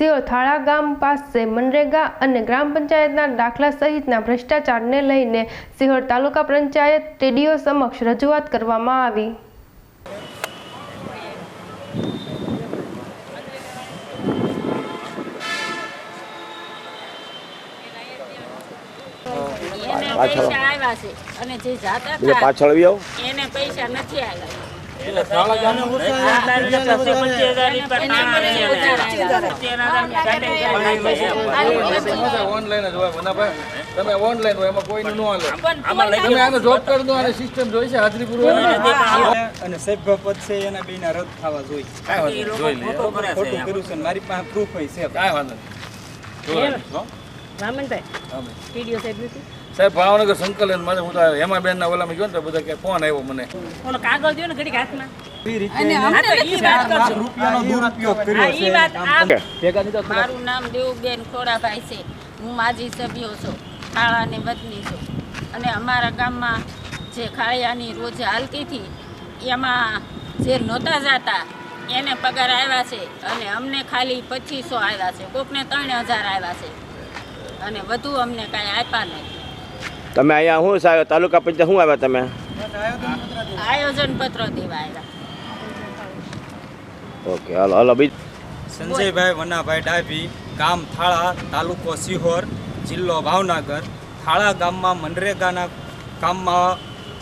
સિયોર થાળા ગામ પાસે મનરેગા અને ગ્રામ પંચાયતના દાખલા સહિતના ભ્રષ્ટાચારને લઈને સિહોર તાલુકા પંચાયત ટીડીઓ સમક્ષ રજૂઆત કરવામાં આવી. પાછળ. પૈસા આવ્યા છે. અને જે જાતા પાછળ એને પૈસા નથી આવ્યા. ઓનલાઈન હોય મનાભાઈ તમે ઓનલાઈન હોય એમાં કોઈનું ન હાલે. તમે આને જોબ કરી દો અને સિસ્ટમ જોઈ છે હાજરી અને સભ્ય પદ છે એના બેના રદ થવા જોઈએ. કાંઈ વાંધો નહીં, જોઈ ખોટું કર્યું છે મારી પાસે પ્રૂફ હોય છે. કાંઈ વાંધો હો? સાહેબ ભાવનગર સંકલન માટે હું તો હેમાબેન ના ઓલામાં ગયો ને તો બધા કે ફોન આવ્યો મને. ઓલો કાગળ દો ને ઘડી હાથમાં. મારું નામ દેવુબેન ખોડાભાઈ છે. હું માજી સભ્યો છું ખાળાની વતની છું. અને અમારા ગામમાં જે ખાળિયાની રોજ હાલતી હતી એમાં જે નહોતા જતા એને પગાર આવ્યા છે. અને અમને ખાલી પચીસો આવ્યા છે. કોકને ત્રણ હજાર આવ્યા છે. અને વધુ અમને કાંઈ આપ્યા નહીં તમે અહીંયા શું સાહેબ તાલુકા પંચાયત શું આવ્યા તમે? આયોજન પત્ર દેવા આવ્યા ઓકે હાલો હાલો બીજ સંજયભાઈ વનાભાઈ ડાભી ગામ થાળા તાલુકો સિહોર જિલ્લો ભાવનગર. થાળા ગામમાં મનરેગાના કામમાં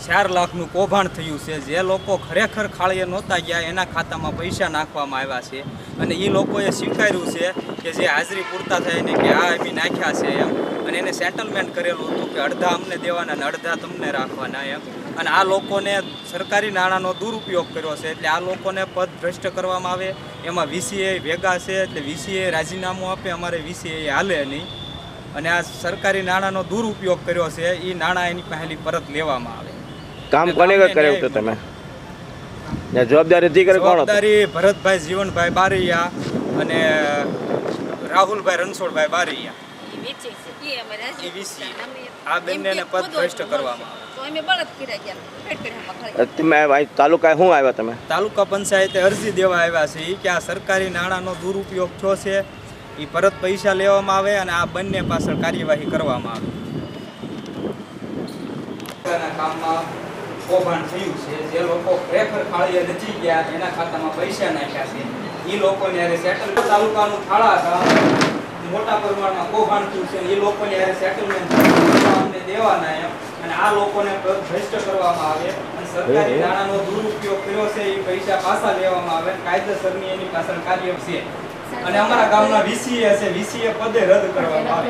ચાર લાખનું કૌભાંડ થયું છે. જે લોકો ખરેખર ખાળીએ નહોતા ગયા, એના ખાતામાં પૈસા નાખવામાં આવ્યા છે. અને એ લોકોએ સ્વીકાર્યું છે કે જે હાજરી પૂરતા થાય ને કે આ એમી નાખ્યા છે એમ. અને એને સેટલમેન્ટ કરેલું હતું કે અડધા અમને દેવાના અને અડધા તમને રાખવાના એમ. અને આ લોકોને સરકારી નાણાંનો દુરુપયોગ કર્યો છે એટલે આ લોકોને પદ ભ્રષ્ટ કરવામાં આવે. એમાં વીસીએ ભેગા છે એટલે વીસીએ રાજીનામું આપે, અમારે વીસીએ હાલે નહીં. અને આ સરકારી નાણાંનો દુરુપયોગ કર્યો છે એ નાણાં એની પહેલી પરત લેવામાં આવે. કામ કોને કર્યું હતું તમે? ને જવાબદારી હતી કરે કોણ જવાબદારી ભરતભાઈ જીવનભાઈ બારૈયા અને રાહુલભાઈ રણછોડભાઈ બારૈયા. આ બંનેને પદ ભ્રષ્ટ કરવામાં તમે તાલુકા શું આવ્યા તમે? તાલુકા પંચાયતે અરજી દેવા આવ્યા છે કે આ સરકારી નાણાંનો દુરુપયોગ થયો છે. એ પરત પૈસા લેવામાં આવે અને આ બંને પાછળ કાર્યવાહી કરવામાં આવે. કામમાં કૌભાંડ થયું છે જે લોકો ખરેખર ખાળીએ નથી ગયા એના ખાતામાં પૈસા નાખ્યા છે. એ લોકોને હારે સેટલ તાલુકાનું થાળા હતા મોટા પ્રમાણમાં કૌભાંડ થયું છે એ લોકોને હારે સેટલમેન્ટ અમને દેવાના એમ અને આ લોકોને ભ્રષ્ટ કરવામાં આવે અને સરકારી નાણાંનો દુરુપયોગ કર્યો છે એ પૈસા પાછા લેવામાં આવે કાયદેસરની એની પાછળ કાર્ય છે. અને અમારા ગામના વીસીએ છે વીસીએ પદે રદ કરવામાં આવે.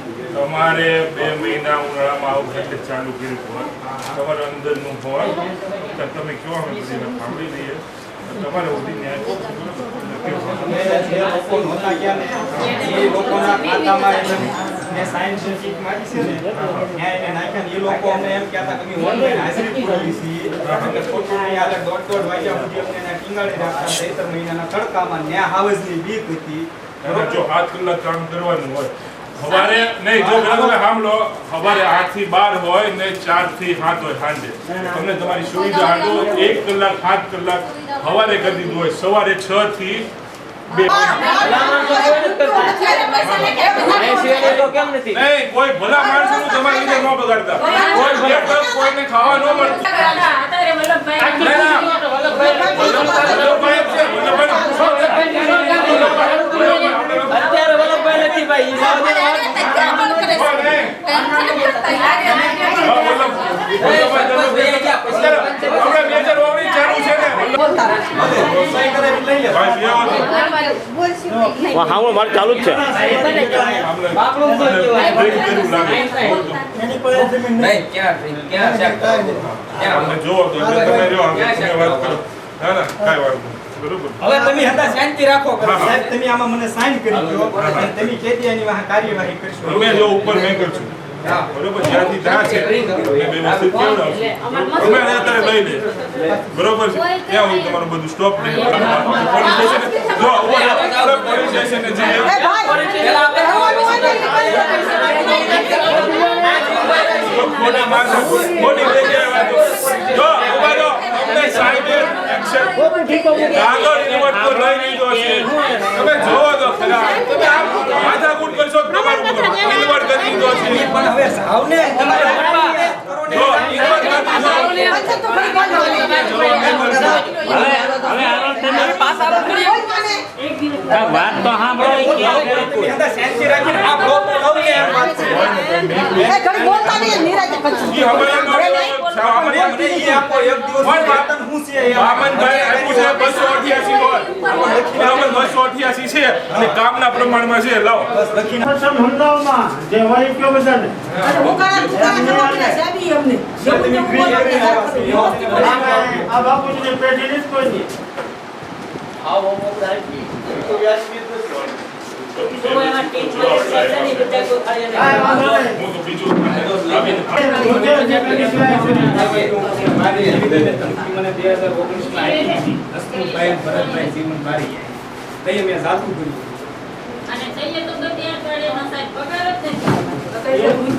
તમારે બે મહિના ઉનાળામાં આવું એટલે ચાલુ કર્યું હોય તમારે અંદરનું હોય તો તમે કયો અમે બધી સાંભળી લઈએ. તમારે ઉધી ન્યાય લોકોના ખાતામાં એમને મેં શીટ મારી છે ને ત્યાં એને નાખ્યા ને એ લોકો અમને એમ કહેતા કે અમે ઓનલાઈન હાજરી પુરાવી છીએ. એટલે ખોટું નહીં દોઢ દોઢ વાગ્યા સુધી અમને એને ટીંગાડી રાખતા ચૈતર મહિનાના તડકામાં ન્યા હાવજની બીક હતી. જો કલાક કામ કરવાનું હોય સવારે નહીં જો પેલા તમે સાંભળો સવારે આઠથી બાર હોય ને ચારથી સાત હોય સાંજે. તમને તમારી સુવિધા હાટો એક કલાક સાત કલાક સવારે કરી દીધું હોય સવારે છ થી બે નહીં કોઈ ભલા માણસોનું તમારી રીતે ન બગાડતા. કોઈ તરફ કોઈને ખાવા ન મળતું ના, ના. વલ્લભભાઈ છે, વલ્લભભાઈને પૂછો ને. વલ્લભભાઈ, આપણે હા મારે ચાલુ જ છે હતા શાંતિ રાખો. સાહેબ, તમે આમાં મને સાઈન કરી દો તમે કે કાર્યવાહી કરશો જો ઉપર મેં કરશું બરોબર જ્યાંથી ત્યાં છે કેવડાવશું અમે અત્યારે લઈને. બરોબર છે. ત્યાં હું તમારું બધું સ્ટોપ નહીં પોલીસ સ્ટેશન જો. આપણે પોલીસ સ્ટેશને જઈએ ખોટી માથા ખોટી જગ્યાએ વાતો. જો ઊભા રહો. અમને સાહેબે એક્શન કાગળ રિવર્ટ તો લઈ લીધો છે. તમે જોવો તો ખરા. તમે આમ માથાકૂટ તો રિવર્ટ કરી દીધો છે પણ હવે સાવને તમારે જો રિવર્ટ કરી દીધો વાત તો સાંભળો ઈ ક્યાં કરે તમે હતા શાંતિ રાખીને આ બ્લોક લાવને એમ વાત છે ઈ અમારા નોટ સામાન્ય મને ઈ આપો એક દિવસ કોણ વાત? છે એ બામનભાઈ આપ્યું છે બસો અઠ્યાસી બરાબર બસો અઠ્યાસી છે અને કામના પ્રમાણમાં છે. લાવો. બસ લખીને જે વાઈફ કે બધાને? આ બાપુજીને પેઢી નથી કોઈની. કાંઈ વાંધો નહીં. હું તો બીજું આવીને જે જે પેઢી સિવાય છે. ને. મારી નિવેદન ધમકી મને 2019 માં ભરતભાઈ જીવન જીવનભાઈ. તઈએ મેં જાતું કર્યું. અને જઈએ તો ગમે ન સાહેબ પગાર જ નથી.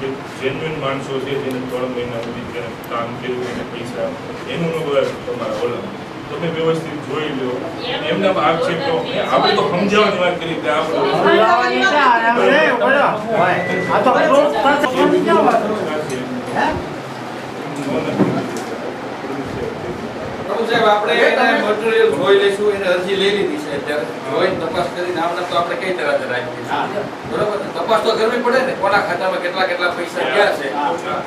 જે જેન્યુઇન માણસો છે જેને ત્રણ મહિના સુધી કામ કર્યું એને પૈસા એનું તમારા ઓલા તમે વ્યવસ્થિત જોઈ લો. એમના આક્ષેપ તો આપણે તો સમજાવવાની વાત કરી કે આપણે બોલાવાની છે, આમ રે, બોલો. આ તો પ્રૂફ થશે, કોની હે? આપણે મટીરિયલ જોઈ લઈશું એને અરજી લઈ છે તપાસ તો આપણે કઈ તરહ રાખીએ બરોબર તપાસ તો કરવી પડે ને કોના ખાતામાં કેટલા કેટલા પૈસા ગયા છે.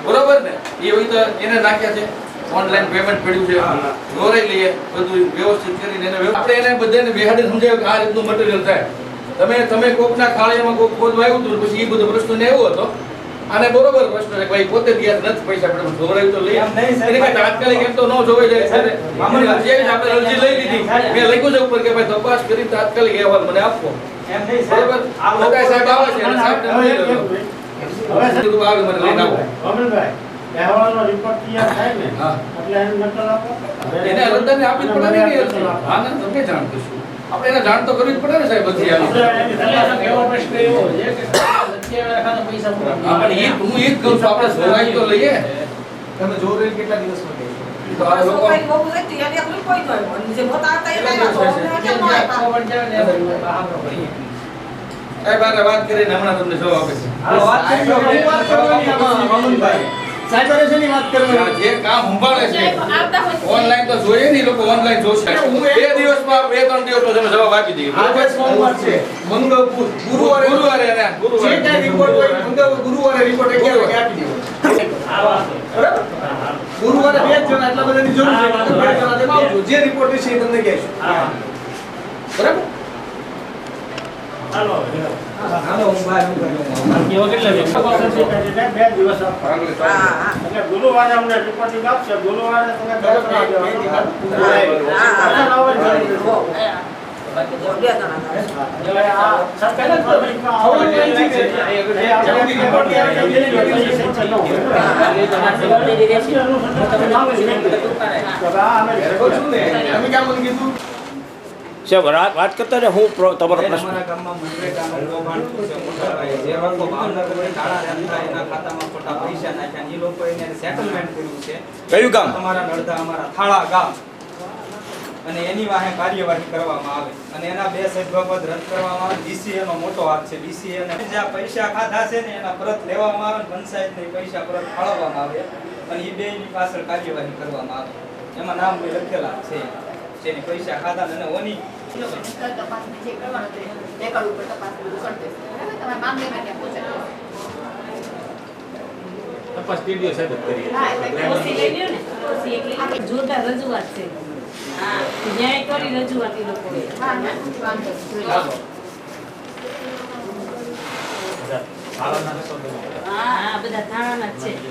બરોબર ને? એ હોય તો એને નાખ્યા છે. ઓનલાઈન પેમેન્ટ પડ્યું છે. દોરાઈ લઈએ બધું વ્યવસ્થિત કરીને એને આપણે એને બધાને બેહાડીને સમજાવ્યું કે આ રીતનું મટીરિયલ થાય. તમે તમે કોકના ખાળીમાં કોક ખોદવા આવ્યું હતું પછી એ બધો પ્રશ્ન ને આવ્યો હતો. અને બરોબર પ્રશ્ન છે ભાઈ પોતે ગયા નથી પૈસા પણ દોરાયું તો લઈ. એને કાંઈ તાત્કાલિક એમ તો ન જોવાઈ જાય. આવી આપણે અરજી લઈ લીધી. મેં લખ્યું છે ઉપર કે ભાઈ તપાસ કરી તાત્કાલિક અહેવાલ મને આપો. એમ નહીં સાહેબ. બરોબર? આ સાહેબ આવે છે હવે. હવે સાહેબ, આવે મને લઈને આવો. અમલભાઈ, અહેવાલનો રિપોર્ટ તૈયાર થાય ને એટલે એને નકલ આપો. એને અરજદારને આપી પડે ને. હા ને તમને જાણ કરશો. આપણે એને જાણ તો કરવી જ પડે ને સાહેબ બધી આવી હા, પણ ઈ- હું ઈ જ કહું છું આપણે જોવાઈ તો લઈએ. તમે જોર લઈને કેટલા દિવસમાં કહેશો? તો આ લોકો સાહેબ વાત કરીને હમણાં તમને જવાબ આપે છે હાલો, વાત કરી? જે કામ સંભાળે છે ઓનલાઈન તો જોઈએ નહીં લોકો ઓનલાઈન જોશે બે દિવસમાં બે ત્રણ દિવસમાં તમે જવાબ આપી દઈએ આજે સોમવાર છે મંગળ ગુરુવારે ગુરુવારે ગુરુવારે જે કાંઈ રિપોર્ટ હોય, મંગળ ગુરુવારે રિપોર્ટ એક આપી દેવો. ગુરુવારે બે જ જણા એટલા બધાની જરૂર છે બે જણા તેમાં આવજો. જે રિપોર્ટ છે એ તમને કહેશું. બરાબર? હાલો હાલો, હું બહાર નીકળ્યો. બે દિવસ આપો. એટલે ગુરુવારે અમને રિપોર્ટિંગ આપશે ગુરુવારે તમે અમે કીધું? સાહેબ વાત કરતા ને હું તમારો પ્રશ્ન કયું ગામ? તમારા નડધા અમારા થાળા ગામ. અને એની વાહે કાર્યવાહી કરવામાં આવે. અને એના બે બાબત રદ કરવામાં આવે. બીસીએ નો મોટો હાથ છે. બીસીએ ને જ્યાં પૈસા ખાધા છે ને એના પરત લેવામાં આવે પંચાયત ને પૈસા પરત ફાળવવામાં આવે અને એ બેની પાછળ કાર્યવાહી કરવામાં આવે. એમાં નામ બી લખેલા છે. જેની પૈસા ખાધા અને ઓની તપાસ ટીડીઓ સાહેબ જ જોરદાર રજૂઆત છે. હા ન્યાય કરી રજૂઆત એ લોકોએ. હા હા બધા ધાણાના જ છે.